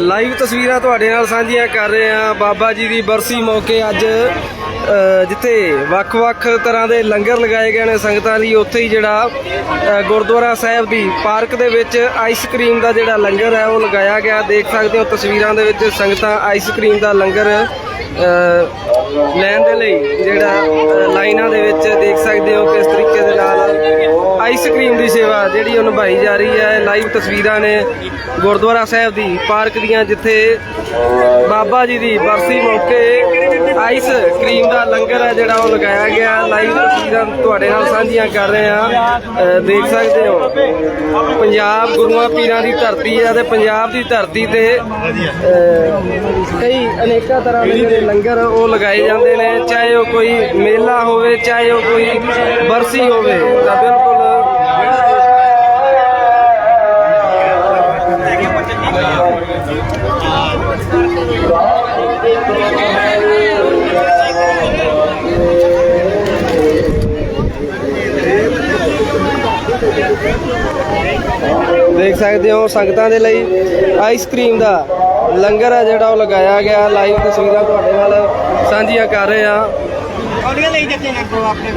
Live ਤਸਵੀਰਾਂ ਤੁਹਾਡੇ ਨਾਲ ਸਾਂਝੀਆਂ ਕਰ ਰਹੇ ਹਾਂ। ਬਾਬਾ ਜੀ ਦੀ ਬਰਸੀ ਮੌਕੇ ਅੱਜ ਜਿੱਥੇ ਵੱਖ-ਵੱਖ ਤਰ੍ਹਾਂ ਦੇ ਲੰਗਰ ਲਗਾਏ ਗਏ ਨੇ ਸੰਗਤਾਂ ਲਈ, ਉੱਥੇ ਹੀ ਜਿਹੜਾ ਗੁਰਦੁਆਰਾ ਸਾਹਿਬ ਦੀ ਪਾਰਕ ਦੇ ਵਿੱਚ ਆਈਸਕ੍ਰੀਮ ਦਾ ਜਿਹੜਾ ਲੰਗਰ ਹੈ, ਉਹ ਲਗਾਇਆ ਗਿਆ। ਦੇਖ ਸਕਦੇ ਹੋ ਤਸਵੀਰਾਂ ਦੇ ਵਿੱਚ ਸੰਗਤਾਂ ਆਈਸਕ੍ਰੀਮ ਦਾ ਲੰਗਰ ਲੈਣ ਦੇ ਲਈ ਜਿਹੜਾ ਲਾਈਨਾਂ ਦੇ ਵਿੱਚ ਦੇਖ ਸਕਦੇ ਹੋ ਕਿਸ ਤਰੀਕੇ ਦੇ ਨਾਲ ਆਈਸਕ੍ਰੀਮ ਦੀ ਸੇਵਾ ਜਿਹੜੀ ਉਹ ਨਿਭਾਈ ਜਾ ਰਹੀ ਹੈ ਲਾਈਵ ਤਸਵੀਰਾਂ ਨੇ ਗੁਰਦੁਆਰਾ ਸਾਹਿਬ ਦੀ, ਪਾਰਕ ਦੀਆਂ, ਜਿੱਥੇ ਬਾਬਾ ਜੀ ਦੀ ਬਰਸੀ ਮੌਕੇ ਆਈਸ ਕਰੀਮ ਦਾ ਲੰਗਰ ਹੈ ਜਿਹੜਾ ਉਹ ਲਗਾਇਆ ਗਿਆ। ਲਾਈਵ ਤਸਵੀਰਾਂ ਤੁਹਾਡੇ ਨਾਲ ਸਾਂਝੀਆਂ ਕਰ ਰਹੇ ਹਾਂ। ਦੇਖ ਸਕਦੇ ਹੋ, ਪੰਜਾਬ ਗੁਰੂਆਂ ਪੀਰਾਂ ਦੀ ਧਰਤੀ ਹੈ ਤੇ ਪੰਜਾਬ ਦੀ ਧਰਤੀ ਤੇ ਕਈ ਅਨੇਕਾਂ ਤਰ੍ਹਾਂ ਦੇ ਜਿਹੜੇ ਲੰਗਰ ਉਹ ਲਗਾਏ ਜਾਂਦੇ ਨੇ, ਚਾਹੇ ਉਹ ਕੋਈ ਮੇਲਾ ਹੋਵੇ, ਚਾਹੇ ਉਹ ਕੋਈ ਬਰਸੀ ਹੋਵੇ, ਤਾਂ ਬਿਲਕੁਲ ਦੇਖ ਸਕਦੇ ਹੋ ਸੰਗਤਾਂ ਦੇ ਲਈ ਆਈਸਕ੍ਰੀਮ ਦਾ ਲੰਗਰ ਆ ਜਿਹੜਾ ਉਹ ਲਗਾਇਆ ਗਿਆ। ਲਾਈਵ ਤਸਵੀਰਾਂ ਤੁਹਾਡੇ ਨਾਲ ਸਾਂਝੀਆਂ ਕਰ ਰਹੇ ਆ ਆਡੀਓ ਲਈ ਜੱਟੇ ਨਾ ਕੋ ਆਪਣੇ